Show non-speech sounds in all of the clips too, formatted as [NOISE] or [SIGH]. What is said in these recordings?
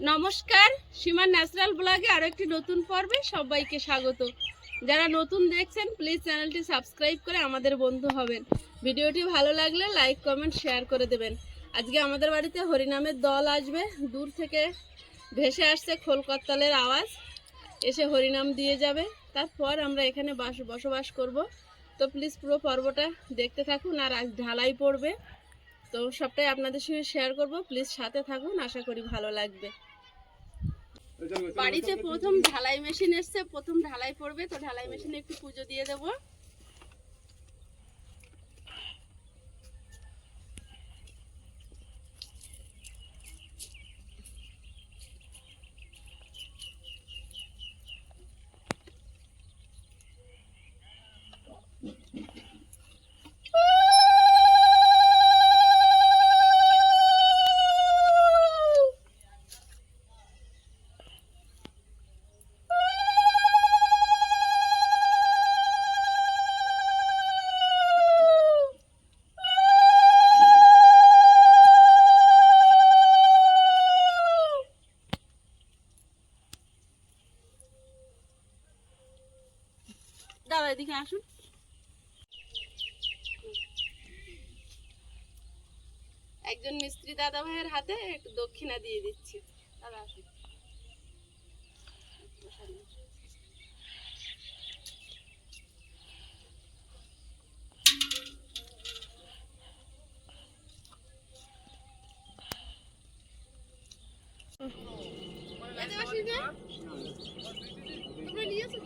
নমস্কার, সীমা ন্যাচারাল ব্লগে আরও একটি নতুন পর্বে সবাইকে স্বাগত। যারা নতুন দেখছেন প্লিজ চ্যানেলটি সাবস্ক্রাইব করে আমাদের বন্ধু হবেন। ভিডিওটি ভালো লাগলে লাইক কমেন্ট শেয়ার করে দেবেন। আজকে আমাদের বাড়িতে হরিনামের দল আসবে। দূর থেকে ভেসে আসছে খোলকত্তালের আওয়াজ। এসে হরিনাম দিয়ে যাবে। তারপর আমরা এখানে বাস বসবাস করব। তো প্লিজ পুরো পর্বটা দেখতে থাকুন আর আজ ঢালাই পড়বে। তো সবটাই আপনাদের সঙ্গে শেয়ার করব। প্লিজ সাথে থাকুন। আশা করি ভালো লাগবে। বাড়িতে প্রথম ঢালাই মেশিন এসছে প্রথম ঢালাই পড়বে তো ঢালাই মেশিনে একটু পুজো দিয়ে দেব। এদিকে আসুন। একজন মিস্ত্রি দাদা ভাইয়ের হাতে একটু দক্ষিণা দিয়ে দিচ্ছি। দাদা আসুন এতে বসি যে? তোমরা নিয়েছো কি?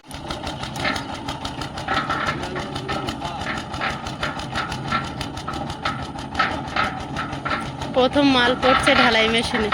প্রথম মাল পড়ছে ঢালাই মেশিনে।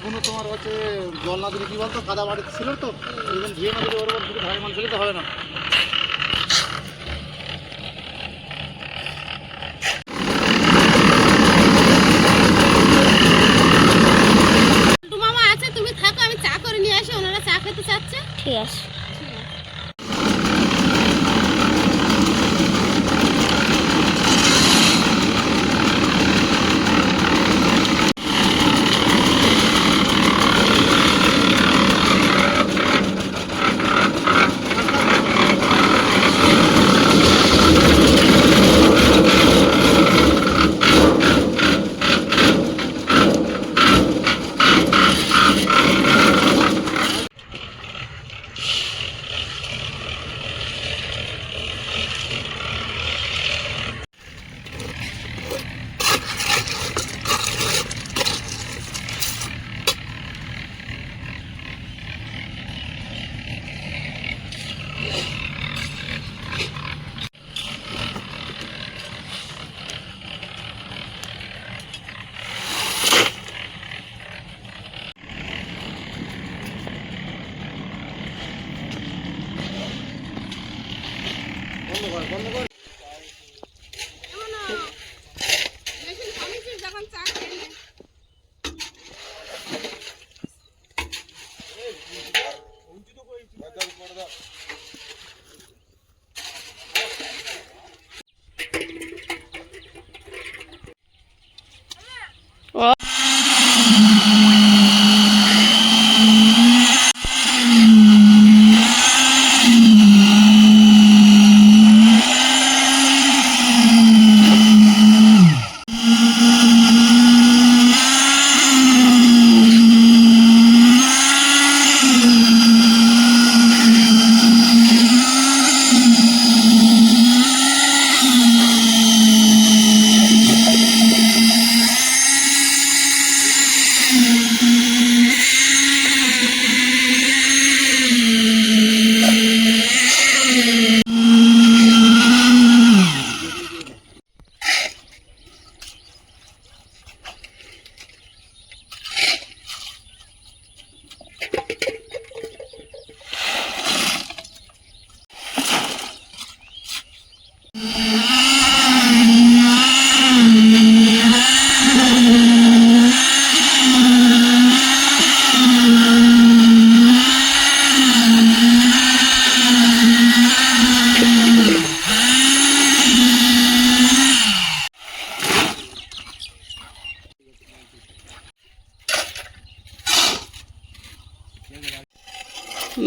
এগুলো তোমার হচ্ছে জল না দিলে কী বলতো কাদা বাড়িতে ছিল তো এগুলো ধুয়ে না দিলে ওর উপর দুটো ধারে মানুষ তো হবে না। মামা আছে তুমি থাকো আমি চা করে নিয়ে আসি ওনারা চা খেতে চাচ্ছে। ঠিক আছে।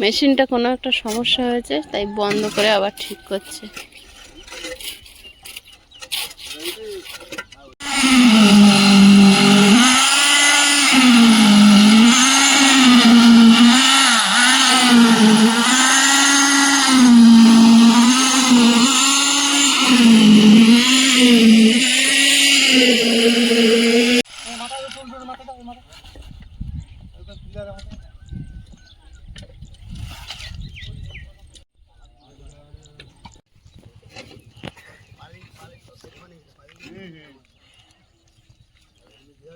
মেশিনটা কোনো একটা সমস্যা হয়েছে তাই বন্ধ করে আবার ঠিক করছে। এই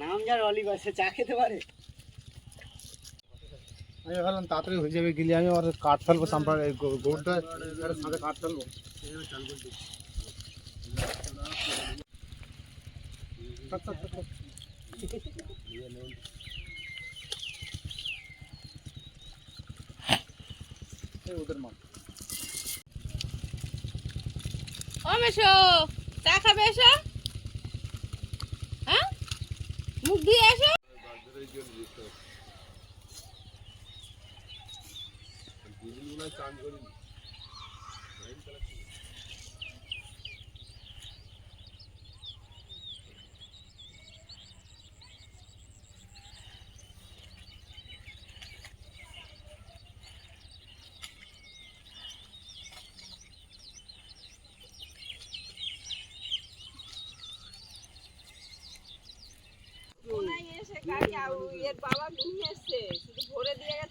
নাম যার অলিভার সে চা খেতে পারে আমি ভাবলাম তাড়াতাড়ি হয়ে যাবে গেলে আমি আর কাঠ ফেলব সাম্পার এই গো- গরুটা এর সাথে কাঠ ফেলব থাক, থাক, থাক, থাক। এই ও চা খাবে হ্যাঁ? মুখ দিয়ে এসো।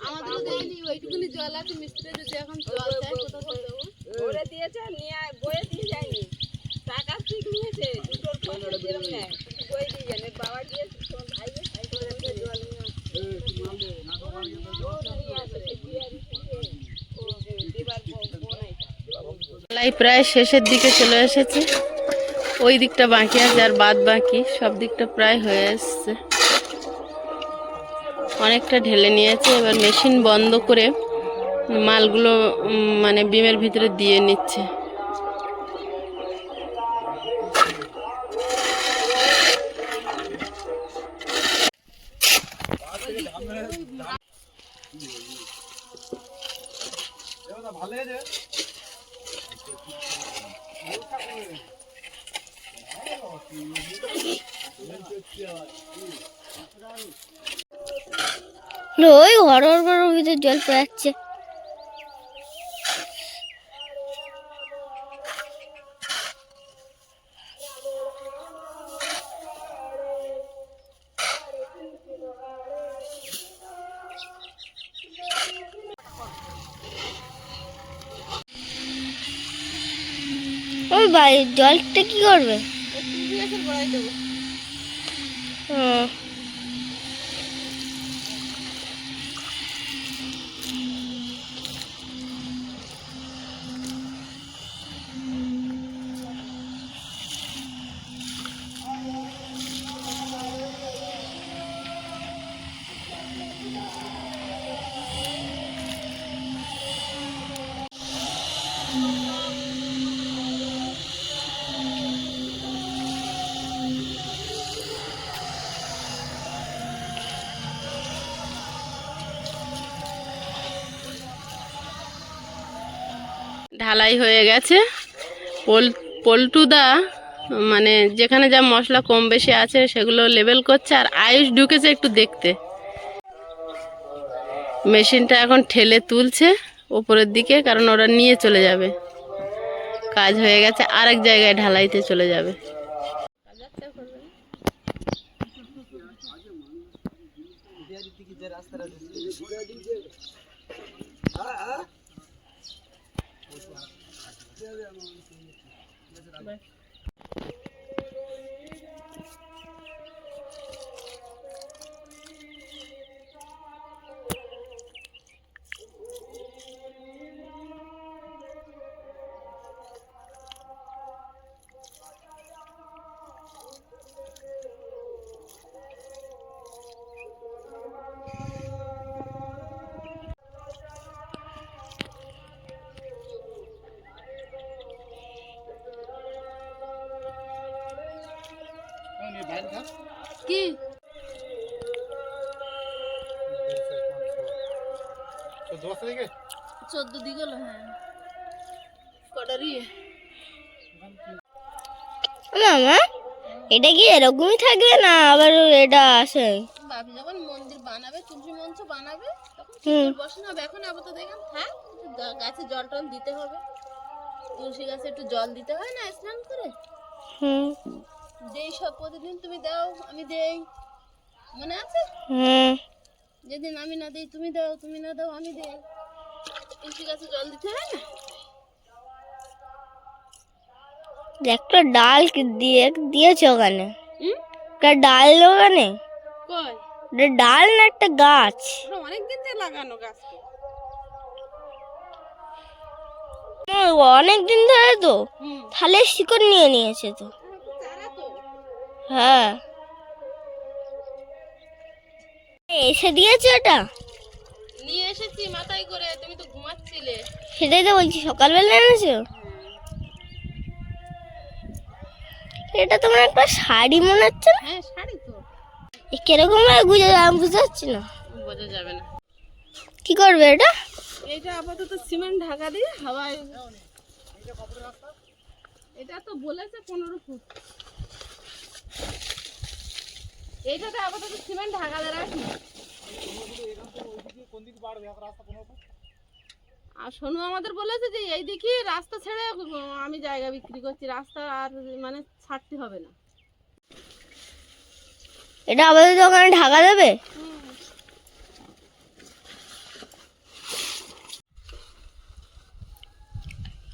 আমাদেরও দেয়নি ওইটুকুনি জল আছে মিস্ত্রি যদি এখন জল দেয় কোথা থেকে করে দিয়েছে নিয়ে বয়ে দিয়ে যায়নি। টাকা ঠিক নিয়েছে দুটোর পয়সা যেরকম নেয় বয়ে দিয়ে বাবা গিয়ে তোমার ভাইকে জল প্রায় শেষের দিকে চলে এসেছে। ওই দিকটা বাকি আছে আর বাদ বাকি সব দিকটা প্রায় হয়ে এসছে। অনেকটা ঢেলে নিয়েছে। এবার মেশিন বন্ধ করে মালগুলো মানে বিমের ভিতরে দিয়ে নিচ্ছে। ভালো ওই ঘর ঘর ভিতরে জল পড়াচ্ছে। ওই ভাই জলটা কি করবে? হুম ঢালাই হয়ে গেছে। পোল, পল্টুদা মানে যেখানে যা মশলা কম বেশি আছে সেগুলো লেবেল করছে আর আয়ুষ ঢুকেছে একটু দেখতে। মেশিনটা এখন ঠেলে তুলছে ওপরের দিকে কারণ ওরা নিয়ে চলে যাবে। কাজ হয়ে গেছে, আরেক জায়গায় ঢালাইতে চলে যাবে। কি এটা কি এরকমই থাকবে না আবার এটা বাপি যখন মন্দির বানাবে তুলসী মঞ্চ বানাবে তখন হুম। বসানো হবে। এখন আপাতত দেখেন থাক গাছে জল টল দিতে হবে। তুলসী গাছে একটু জল দিতে হয় না স্নান করে? হুম। যেই সব প্রতিদিন তুমি দাও আমি দেই। মনে আছে? হুম। যেদিন আমি না দিই তুমি দাও তুমি না দাও আমি দেই। তুলসী গাছে জল দিতে হয় না? একটা ডাল দিয়ে দিয়েছে ওখানে? একটা ডাল ওখানে? ডাল না একটা গাছ? অনেকদিন থেকে লাগানো অনেক দিন ধরে তো। তাহলে শিকড় নিয়ে নিয়েছে তো। তো। হ্যাঁ। এসে দিয়েছে ওটা? নিয়ে এসেছি মাথায় করে তুমি তো ঘুমাচ্ছিলে। সেটাই তো বলছি সকালবেলা এনেছো? এটা তোমার একটা শাড়ি মনে হচ্ছে না? হ্যাঁ শাড়ি তো। কীরকম ভাবে গুজে আমি বুঝতে পারছি না। বোঝা যাবে না। কি করবে এটা? এটা আপাতত সিমেন্ট ঢাকা দিয়ে হাওয়ায় এটা তো বলেছে পনেরো ফুট। এইটাতে আপাতত সিমেন্ট ঢাকা দিয়ে রাখি। আর সোনু আমাদের বলেছে যে এই দিকে রাস্তা ছেড়ে আমি জায়গা বিক্রি করছি রাস্তা আর মানে ছাড়তে হবে না। এটা আমাদের দোকানে ঢাকা দেবে?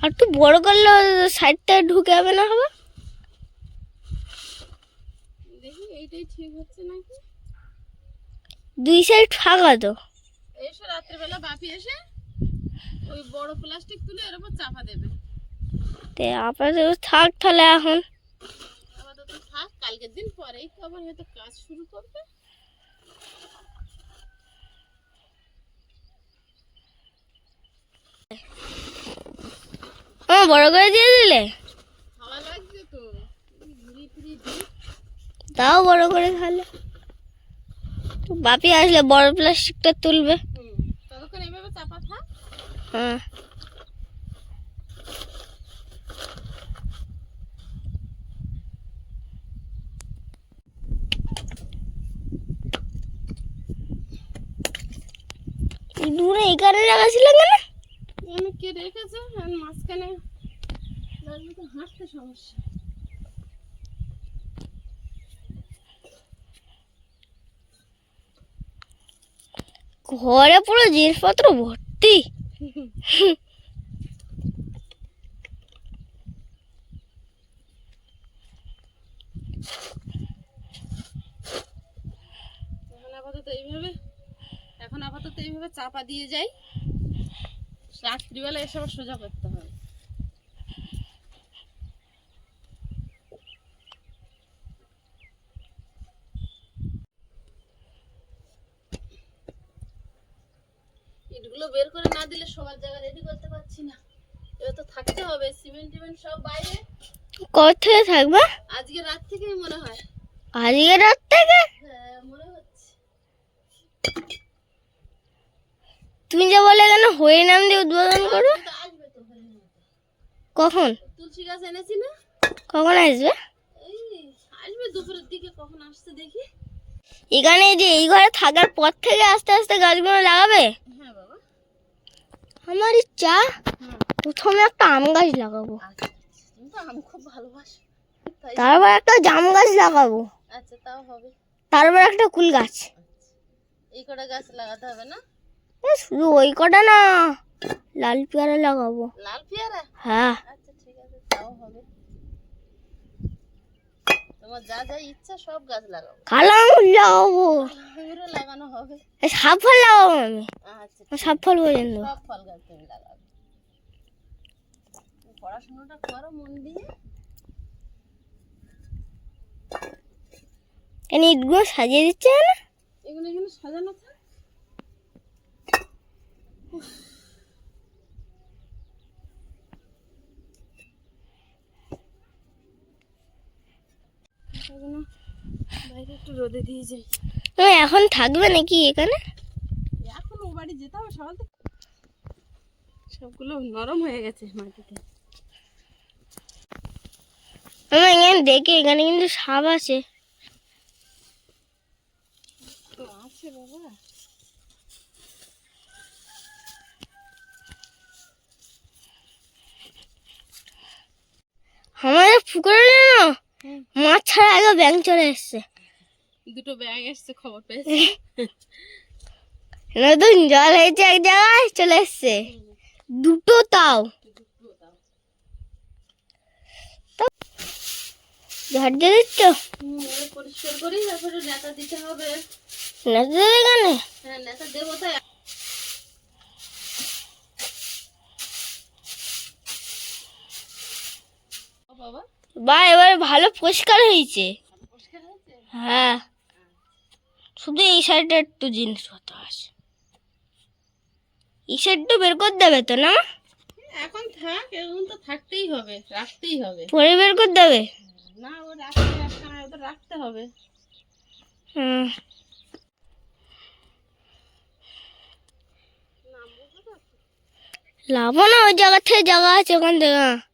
আর একটু বড় করলে সাইডটা ঢুকে যাবে না হবে দেখি এইটাই ঠিক হচ্ছে নাকি? দুই সাইড ফাঁকা তো। এসে রাত্রেবেলা বাপি এসে। ওই বড় প্লাস্টিক তুলে এর উপর চাপা দেবে। তে আপাতত থাক তাহলে এখন। আপাতত থাক কালকের দিন পরেই তো আবার হয়তো কাজ শুরু করবে। ও বড় করে দিয়ে দিলে? হাওয়া লাগছে তো। ঘুরি ফিরি দিই তাও বড় করে খালে। তো বাপি আসলে বড় প্লাস্টিকটা তুলবে হুম ততক্ষণ এইভাবে চাপা থাক হ্যাঁ এই দূরে এখানে লাগাছিল কেন? এখানে কে রেখেছে? আর মাঝখানে লাগলে তো হাঁটতে সমস্যা। ঘরে পুরো জিনিসপত্র ভর্তি। এখন আপাতত এইভাবে এখন আপাতত এইভাবে চাপা দিয়ে যাই। রাত্রিবেলা এসে আবার সোজা করতে হবে ইটগুলো বের করে সবার জায়গা রেডি করতে পারছি না। এবার তো থাকতে হবে সিমেন্ট টিমেন্ট সব বাইরে। কত থেকে থাকবে? আজকে রাত থেকেই মনে হয়। আজকে রাত থেকে? হ্যাঁ মনে হচ্ছে। তুমি যা বলে কেন হয়ে নাম দিয়ে উদ্বোধন হরিণ মতো। কখন? তুলসী গাছ এনেছি না? কখন আসবে? এই আসবে দুপুরের দিকে কখন আসছে দেখি। এখানে যে এই ঘরে থাকার পর থেকে আস্তে আস্তে গাছগুলো লাগাবে? হ্যাঁ আমার ইচ্ছা প্রথমে একটা আম গাছ লাগাবো। আম খুব ভালোবাসি তারপর একটা জাম গাছ লাগাবো। আচ্ছা তাও হবে তারপর একটা কুল গাছ। এই কটা গাছ লাগাতে হবে না শুধু ওই কটা না লাল পেয়ারা লাগাবো। লাল পেয়ারা? হ্যাঁ। আচ্ছা ঠিক আছে তাও হবে। তোমার যা যা ইচ্ছা সব গাছ লাগাবো। কালো আঙুর লাগাবো। আঙুরও লাগানো হবে। এ, সাপ ফল লাগাবো আমি। আচ্ছা সাপ ফল পর্যন্ত সব ফল গাছ তুমি লাগাবে। পড়াশোনাটা করো মন দিয়ে। কেন ইটগুলো সাজিয়ে দিচ্ছে না? এগুলো এখানে সাজানো থাক। বাইরে একটু রোদে দিয়ে যাই। এখন থাকবে নাকি এখানে? এখন ও বাড়ি যেতে হবে সকাল সবগুলো নরম হয়ে গেছে মাটিতে। আমি এখানে দেখি এখানে কিন্তু সাপ আছে। আছে বাবা। আমাদের পুকুরে না। মাছ ছাড়া আগে ব্যাং চলে এসছে। দুটো ব্যাগ এসছে খবর পেয়েছি। নতুন জল হয়েছে এক জায়গায় চলে এসছে। দুটো তাও। ঝাড় দিয়ে দিচ্ছ? পরিষ্কার করি তারপরে নেতা দিতে হবে। নাচতে দেবে এখানে? হ্যাঁ নেতা দেবো তাই। বাবা। বা এবারে ভালো পরিষ্কার হয়েছে। হ্যাঁ। শুধু এই সাইডটা একটু জিনিসপত্র আছে। এই সাইডটা বের করে দেবে তো না? এখন থাক এখন তো থাকতেই হবে রাখতেই হবে। পরে বের করে দেবে? না ও রাখতে রাখতে না তো রাখতে হবে। হুম। লাভ না ওই জায়গা থেকে জায়গা আছে ওখান থেকে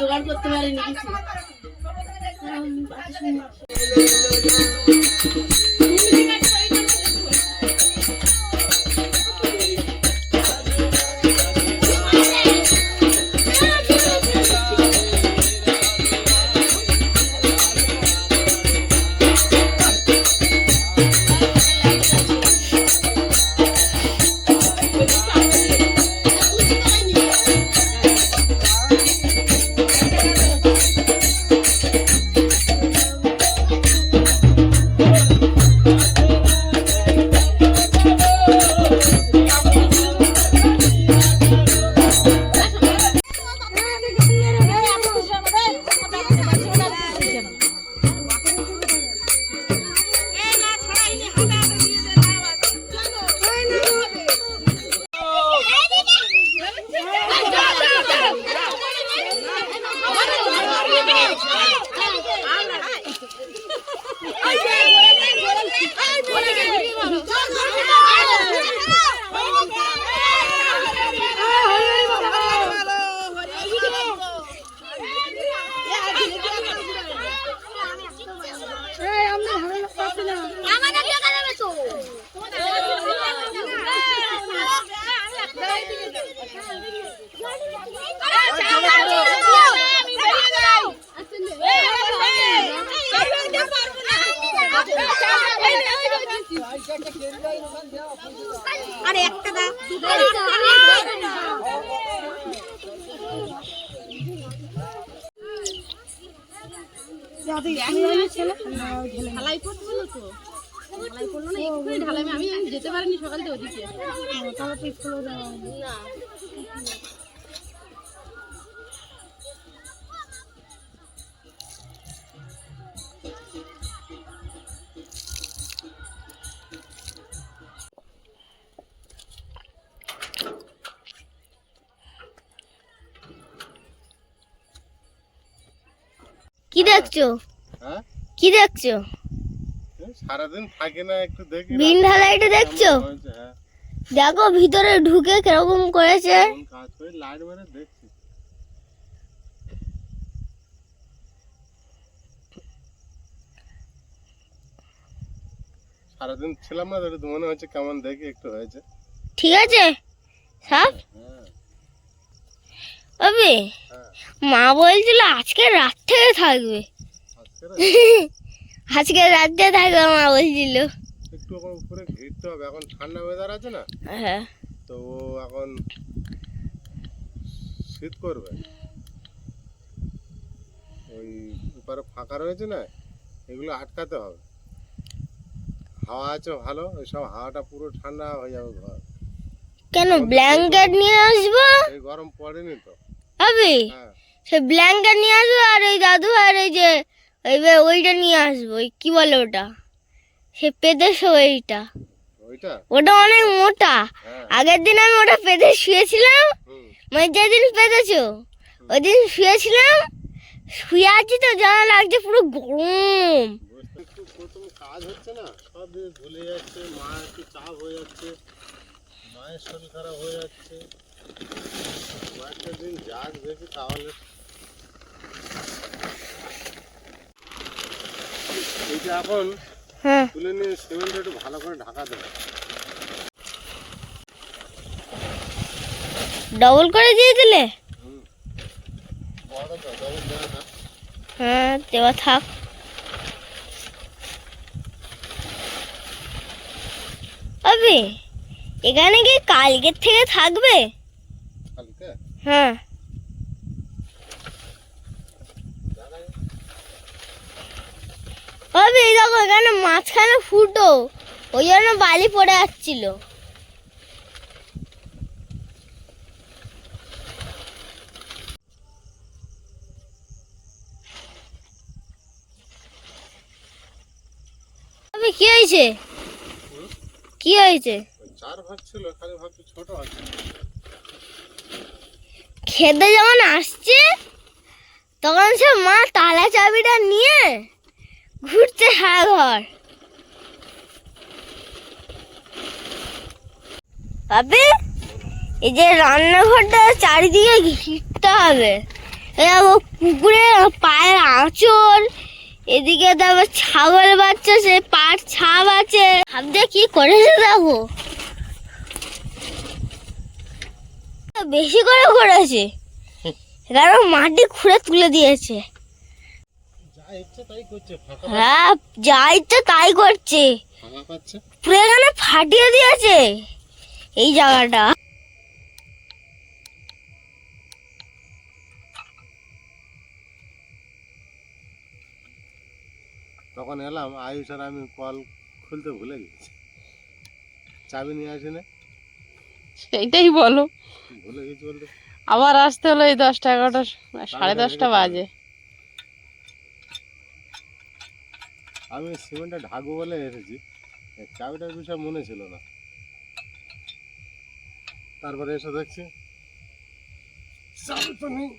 জোগাড় করতে পারিনি কিছু। ঢালাই তো ঢালাই পড়ল না এক্ষুনি ঢালাই আমি আমি যেতে পারিনি সকাল থেকে ওদিকে না কি দেখছ? কি দেখছ? সারাদিন থাকে না একটু দেখি বিন ঢালাইটা দেখছ? হ্যাঁ। দেখো ভিতরে ঢুকে কীরকম করেছে। কাজ করে লাইট মেরে দেখছি। সারাদিন ছিলাম না তো মনে হচ্ছে কেমন দেখি একটু হয়েছে। ঠিক আছে? সাপ হ্যাঁ। বাবি হ্যাঁ। মা বলছিল আজকে রাত থেকে থাকবে। [LAUGHS] আজকে আজকে থাকবে মা বলছিল। একটু এখন উপরে ঘিরতে হবে এখন ঠান্ডা ওয়েদার আছে না? হ্যাঁ। তো ও এখন শীত করবে। ওই উপরে ফাঁকা রয়েছে না এগুলো আটকাতে হবে। হাওয়া আছে ভালো ওই সব হাওয়াটা পুরো ঠান্ডা হয়ে যাবে ঘর। কেন ব্ল্যাঙ্কেট নিয়ে আসব? এই গরম পড়েনি তো। হবে? হ্যাঁ। সে ব্ল্যাঙ্কেট নিয়ে আসব আর এই দাদু আর এই যে বে- ওইটা নিয়ে আসব ওই কি বলে ওটা? সে পেতেছো ওইটা? ওটা অনেক মোটা। হ্যাঁ। আগের দিন আমি ওটা পেতে শুয়েছিলাম। মানে যেদিন পেতেছো ওই দিন শুয়েছিলাম। শুয়ে আছি তো জানা লাগছে পুরো গরম। বুঝতে একটু প্রথম কাজ হচ্ছে না সব ভুলে যাচ্ছে মা একটু চাপ হয়ে যাচ্ছে মায়ের শরীর খারাপ হয়ে যাচ্ছে। কয়েকটা দিন যাক দেখি তাহলে এইটা এখন হ্যাঁ। তুলে নিয়ে সিমেন্ট একটু ভালো করে ঢাকা দেবে। ডবল করে দিয়ে দিলে? হ্যাঁ দেওয়া থাক। আবে এখানে কি কালকের থেকে থাকবে? হ্যাঁ। আবে এই দেখো এখানে মাঝখানে ফুটো। ওই জন্য বালি পড়ে যাচ্ছিল কি হয়েছে? কি হয়েছে? চার ভাগ ছিল খালি ভাবছি ছোট আছে। খেতে যখন আসছে তখন সে মা তালা চাবিটা নিয়ে ঘুরছে সারা ঘর। ভাবি এই যে রান্নাঘরটা চারিদিকে ঘিরতে হবে। কুকুরের পায়ের আঁচড় এদিকে তারপর ছাগল বাচ্চা সে পাট ছাপ আছে। ভাবতে কি করেছে দেখো? বেশি করে করেছে। কারণ মাটি খুঁড়ে তুলে দিয়েছে যা ইচ্ছে তাই করছে ফাঁকা হ্যাঁ যা ইচ্ছে তাই করছে। পুরো এখানে ফাটিয়ে দিয়েছে। এই জায়গাটা। তখন এলাম আয়ুষ আর আমি কল খুলতে ভুলে গেছি। চাবি নিয়ে আসি না? সেইটাই বলো। ভুলে গেছি বলতে। আবার আসতে হলো এই দশটা এগারোটা সাড়ে দশটা বাজে। আমি সিমেন্টটা ঢাকবো বলে এসেছি। চাবিটার বিষয়ে মনে ছিল না। তারপরে এসে দেখছি, চাবি তো নেই।